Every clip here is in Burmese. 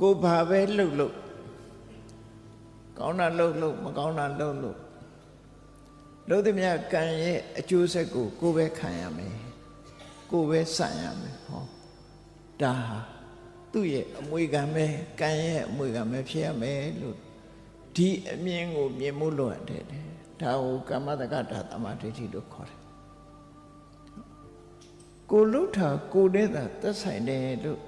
ကိုဘာပဲလှုပ်လှုပ်ကောင်းတာလှုပ်လှုပ်မကောင်းတာလှုပ်လှုပ်လှုပ်သည်မြတ်ကံရဲ့အကျိုးဆက်ကိုကိုပဲခံရမယ်ကိုပဲဆန့်ရမယ်ဟောဒါဟာသူ့ရဲ့အမွေခံပဲကံရဲ့အမွေခံပဲဖြစ်ရမယ်လို့ဒီအမြင်ကိုမြင်မှုလို့ရတယ်ဒါကိုကမ္မတက္ကတာတမဒိဋ္ဌိလို့ခေါ်တယ်ကိုလှုပ်တာကိုတဲ့တာသက်ဆိုင်တယ်လို့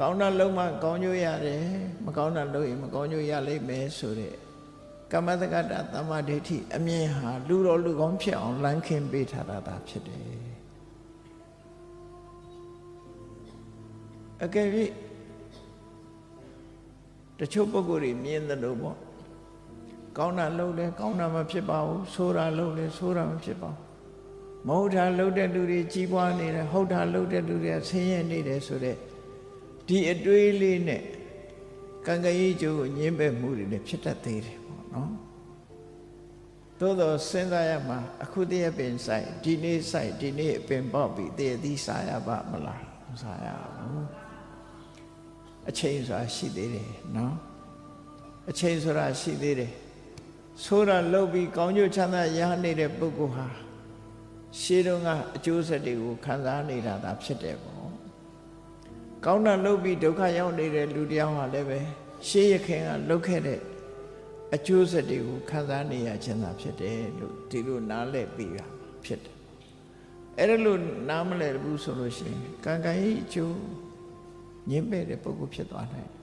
ကောင်းတာလုံးမှကောင်းကျိုးရတယ်မကောင်းတာလုပ်ရင်မကောင်းကျိုးရလိမ့်မယ်ဆိုတဲ့ကမ္မတက္ကတာတမ္မာဒိဋ္ဌိအမြင်ဟာလူတော်လူကောင်းဖြစ်အောင်လမ်းခင်းပေးထားတာသာဖြစ်တယ်အကယ်၍တချို့ပုဂ္ဂိုလ်တွေမြင်တယ်လို့ပေါ့ကောင်းတာလုပ်တယ်ကောင်းတာမဖြစ်ပါဘူးဆိုးတာလုပ်တယ်ဆိုးတာမဖြစ်ပါဘူးမဟုတ်တာလုပ်တဲ့လူတွေကြီးပွားနေတယ်ဟုတ်တာလုပ်တဲ့လူတွေကဆင်းရဲနေတယ်ဆိုတဲ့ ဒီအတွေးလေးနဲ့ကံကရေးကျိုးကိုညင်းပယ်မှုတွေလည်းဖြစ်တတ်သေးတယ်ပေါ့နော်သို့တော့စဉ်းစားရမှာအခုတည်းပင်ဆိုင်ဒီနေ့ဆိုင်ဒီနေ့အပင်ပေါက်ပြီးတည်းသီးစားရပါမလားမစားရဘူးအချိန်ဆိုတာရှိသေးတယ်နော်အချိန်ဆိုတာရှိသေးတယ်ဆိုးတာလုပ်ပြီးကောင်းကျိုးချမ်းသာရနေတဲ့ပုဂ္ဂိုလ်ဟာရှေးတုန်းကအကျိုးဆက်တွေကိုခံစားနေတာသာဖြစ်တယ်ပေါ့ ကောင်းတာလုပ်ပြီးဒုက္ခရောက်နေတဲ့လူတယောက်ဟာလည်းပဲရှေးရခင်ကလုပ်ခဲ့တဲ့အကျိုးဆက်တွေကိုခံစားနေရခြင်းသာဖြစ်တယ်လို့ဒီလိုနားလည်ပြီးတာဖြစ်တယ်အဲ့ဒါလို့နားမလည်ဘူးဆိုလို့ရှိရင်ကံကံဤအကျိုးညင်းမဲ့တဲ့ပုဂ္ဂိုလ်ဖြစ်သွားနိုင်တယ်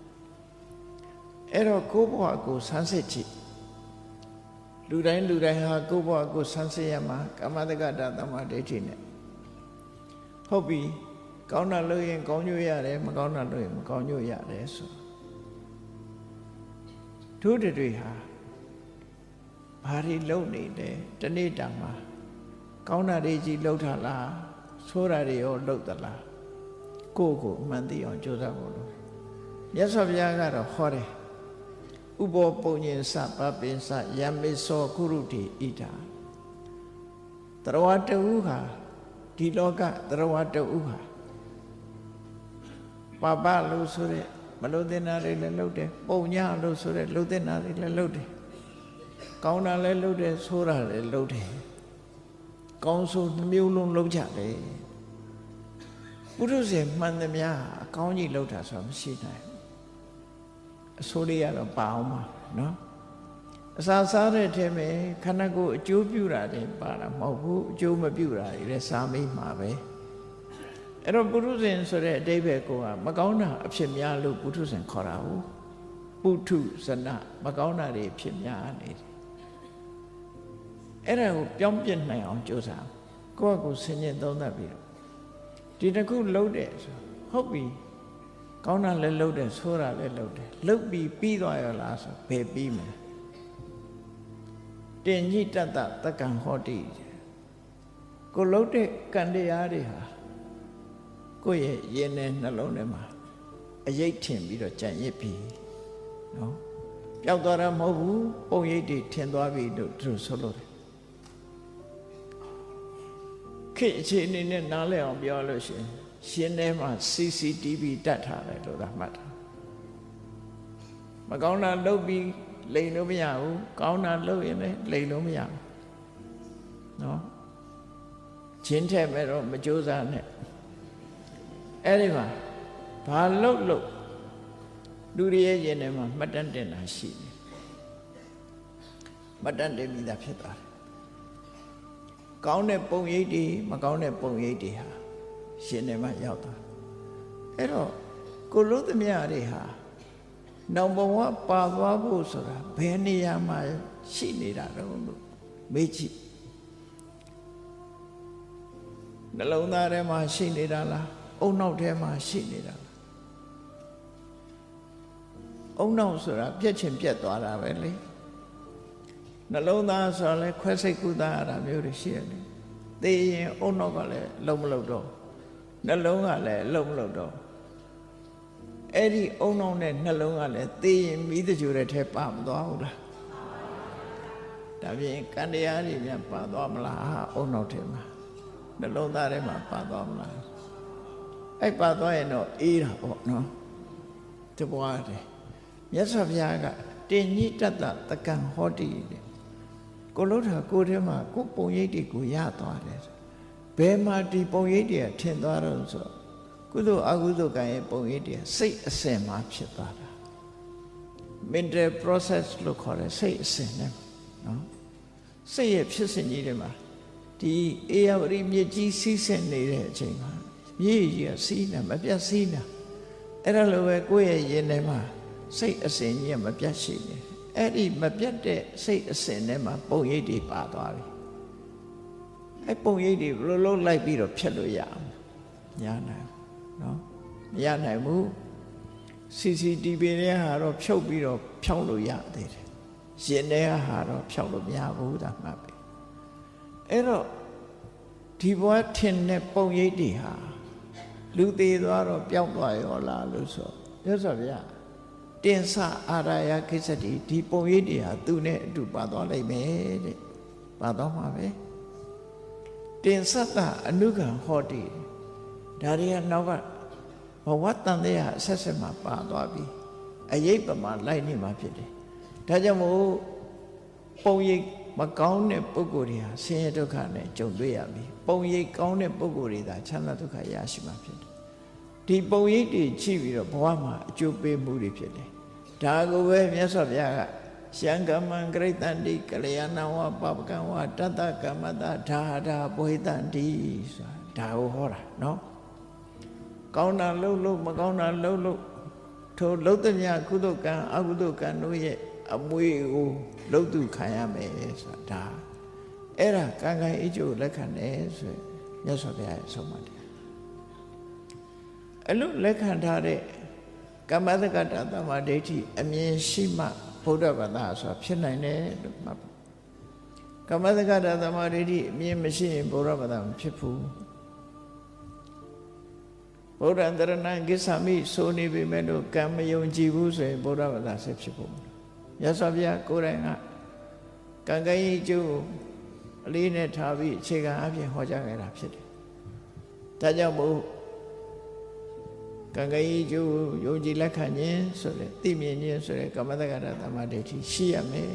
အဲ့တော့ကိုယ့်ဘဝကိုဆန်းစစ်ကြည့်လူတိုင်းလူတိုင်းဟာကိုယ့်ဘဝကိုဆန်းစစ်ရမှာကမ္မတက္ကတာတမ္မာဒိဋ္ဌိနဲ့ဟုတ်ပြီ ကောင်းတာလုပ်ရင်ကောင်းကျိုးရတယ်မကောင်းတာလုပ်ရင်မကောင်းကျိုးရတယ်ဆိုတို့တွေဟာဘာတွေလုပ်နေလဲတနေ့တာမှာကောင်းတာတွေကြီးလှုပ်တာလားဆိုးတာတွေရောလှုပ်သလားကိုယ့်ကိုအမှန်သိအောင်ကြိုးစားဖို့လို့မြတ်စွာဘုရားကတော့ဟောတယ်ဥပောပုံညင်စပပင်စယမေသောကုရုတိဣဒာတရဝတဝုဟာဒီလောကတရဝတဝုဟာ ပပလို့ဆိုတဲ့မလို့တင်တာတွေလည်းလုပ်တယ်ပုံညလို့ဆိုတဲ့လှုပ်တင်တာတွေလည်းလုပ်တယ်ကောင်းတာလည်းလုပ်တယ်ဆိုးတာလည်းလုပ်တယ်ကောင်းဆိုးနှမျိုးလုံးလုပ်ကြတယ်ပုရုษေမှန်သမျှအကောင်းကြီးလုပ်တာဆိုတာမရှိနိုင်အဆိုးလေးကတော့ပါအောင်ပါနော်အစာစားတဲ့ထဲမှာခန္ဓာကိုယ်အကျိုးပြုတာတွေပါတာမဟုတ်ဘူးအကျိုးမပြုတာတွေလည်းစားမိမှာပဲ အဲ့တော့ပုထုဇဉ်ဆိုတဲ့အတိပ္ပယ်ကိုကမကောင်းတာအဖြစ်များလို့ပုထုဇဉ်ခေါ်တာဟုတ်ပုထုဇနမကောင်းတာတွေဖြစ်များနေတယ်အဲ့ဒါကိုပြောင်းပြစ်နိုင်အောင်ကြိုးစားကိုယ့်အကိုဆင်ញင်သုံးသပ်ပြီးတော့ဒီတစ်ခုလှုပ်တယ်ဆိုဟုတ်ပြီကောင်းတာလည်းလှုပ်တယ်ဆိုးတာလည်းလှုပ်တယ်လှုပ်ပြီးပြီးသွားရလားဆိုဘယ်ပြီးမလဲတင်ညိတတ္တတက္ကံဟောတိကိုလှုပ်တဲ့ကံတရားတွေဟာ ကိုယ့်ရဲ့ရင်ထဲနှလုံးထဲမှာအယိတ်ထင်ပြီးတော့ကြံ့ရစ်ပြီးနော်ပျောက်သွားတာမဟုတ်ဘူးပုံရိပ်တွေထင်သွားပြီလို့သူဆိုလို့တယ်ခေတ်အခြေအနေနဲ့နားလည်အောင်ပြောလို့ရှိရင်ရှင်ထဲမှာ CCTV တတ်ထားတယ်လို့သာမှတ်တာမကောင်းတာလုပ်ပြီးလိန်လို့မရဘူးကောင်းတာလုပ်ရင်လည်းလိန်လို့မရဘူးနော်ချင်းထဲမဲ့တော့မကြိုးစားနဲ့ အဲ့ဒီမှာဘာလှုပ်လို့လူတွေရဲ့ရင်ထဲမှာမှတ်တမ်းတင်တာရှိတယ်မှတ်တမ်းတင်ပြီးသားဖြစ်သွားတယ်ကောင်းတဲ့ပုံရိပ်တွေမကောင်းတဲ့ပုံရိပ်တွေဟာရှင်ထဲမှာရောက်သွားအဲ့တော့ကိုလို့သမျှတွေဟာနောင်ဘဝပါသွားဖို့ဆိုတာဘယ်နေရာမှာရှိနေတာတုံးလို့မေးကြည့်နှလုံးသားထဲမှာရှိနေတာလား အုံနောက်ထဲမှာရှိနေတာလားအုံနောက်ဆိုတာပြက်ချင်ပြက်သွားတာပဲလေနှလုံးသားဆိုတာလဲခွဲစိတ်ကုသရတာမျိုးတွေရှိရတယ်သိရင်အုံနောက်ကလည်းလုံးမလုံးတော့နှလုံးကလည်းလုံးမလုံးတော့အဲ့ဒီအုံနောက်နဲ့နှလုံးကလည်းသိရင်မိတကြိုတဲ့ထဲပါမသွားဘူးလားဒါပြင်ကံတရားတွေများပါသွားမလားအုံနောက်ထဲမှာနှလုံးသားထဲမှာပါသွားမလား အဲ့ပါသွားရင်တော့အေးတာပေါ့နော်တပွားတယ်မြတ်စွာဘုရားကတင်ညိတတ္တတကံဟောတိတဲ့ကိုလို့တာကိုထဲမှာကိုပုံရိပ်တွေကိုရသွားတယ်ဘယ်မှာဒီပုံရိပ်တွေကထင်သွားတော့ဆိုတော့ကုသိုလ်အကုသိုလ်ကံရဲ့ပုံရိပ်တွေစိတ်အစဉ်မှာဖြစ်သွားတာ mental process လို့ခေါ်တယ်စိတ်အစဉ်နဲ့နော်စိတ်ရဲ့ဖြစ်စဉ်ကြီးတွေမှာဒီအေယဝရီမြေကြီးစီးဆင်းနေတဲ့အချိန်မှာ မြေကြီးကစီးနေမပြတ်စီးနေအဲ့ဒါလိုပဲကိုယ့်ရဲ့ရင်ထဲမှာစိတ်အစဉ်ကြီးကမပြတ်ရှိနေအဲ့ဒီမပြတ်တဲ့စိတ်အစဉ်ထဲမှာပုံရိပ်တွေပါသွားပြီအဲ့ပုံရိပ်တွေဘယ်လိုလုပ်လိုက်ပြီးတော့ဖြတ်လို့ရအောင်ညာနိုင်နော်မရနိုင်ဘူး CCTV နဲ့ဟာတော့ဖြုတ်ပြီးတော့ဖြောင်းလို့ရသေးတယ်ရင်ထဲဟာတော့ဖြောင်းလို့မရဘူးဒါမှပဲအဲ့တော့ဒီဘဝထင်တဲ့ပုံရိပ်တွေဟာ လူသေးသွားတော့ပျောက်သွားရောလားလို့ဆိုရသော်ဗျာတင်ဆအာရယခိစ္စတိဒီပုံရိပ်တွေဟာသူနဲ့အတူပါသွားလိမ့်မယ်တဲ့ပါသွားမှာပဲတင်ဆတအနုကံဟောတိဒါတွေကနောက်ကဘဝတန်တဲ့အဆက်ဆက်မှာပါသွားပြီအယိတ်ပမာလိုက်နေမှာဖြစ်တယ်ဒါကြောင့်မို့ပုံရိပ် မကောင်းတဲ့ပုဂ္ဂိုလ်တွေဟာဆင်းရဲဒုက္ခနဲ့ကြုံတွေ့ရပြီပုံရိပ်ကောင်းတဲ့ပုဂ္ဂိုလ်တွေသာချမ်းသာဒုက္ခရရှိမှာဖြစ်တယ်ဒီပုံရိပ်တွေကြည့်ပြီးတော့ဘဝမှာအကျိုးပေးမှုတွေဖြစ်တယ်ဒါကိုပဲမြတ်စွာဘုရားကရှံကမံဂရိတန္တိကလျာဏဝပပကံဝတတ္တကမ္မတဓာဓာပွေတန္တိဆိုတာဒါကိုဟောတာနော်ကောင်းတာလှုပ်လှုပ်မကောင်းတာလှုပ်လှုပ်ထိုလှုပ်သမျှကုသကံအကုသကံတို့ရဲ့ အမွေကိုလှုပ်သူခံရမယ်ဆိုတာဒါအဲ့ဒါကံကံအကျိုးလက်ခံတယ်ဆိုရင်မြတ်စွာဘုရားရဲ့ဆုံးမတရားအဲ့လိုလက်ခံထားတဲ့ကမ္မတက္ကတာတမဒိဋ္ဌိအမြင်ရှိမှဘုဒ္ဓဘာသာဆိုတာဖြစ်နိုင်တယ်လို့မှတ်ပါကမ္မတက္ကတာတမဒိဋ္ဌိအမြင်မရှိရင်ဘုရားဘာသာမဖြစ်ဘူးဗုဒ္ဓံတရဏံကိစ္ဆာမိဆိုနေပေမဲ့လို့ကံမယုံကြည်ဘူးဆိုရင်ဘုရားဘာသာဆက်ဖြစ်ဖို့ မြတ်စွာဘုရားကိုယ်တိုင်ကကံကံကြီးကျိုးအလေးနဲ့ထားပြီးအခြေခံအဖြစ်ဟောကြားခဲ့တာဖြစ်တယ်ဒါကြောင့်မို့ကံကံကြီးကျိုးယုံကြည်လက်ခံခြင်းဆိုတဲ့သိမြင်ခြင်းဆိုတဲ့ကမ္မတက္ကတာတမ္မာဒိဋ္ဌိရှိရမယ်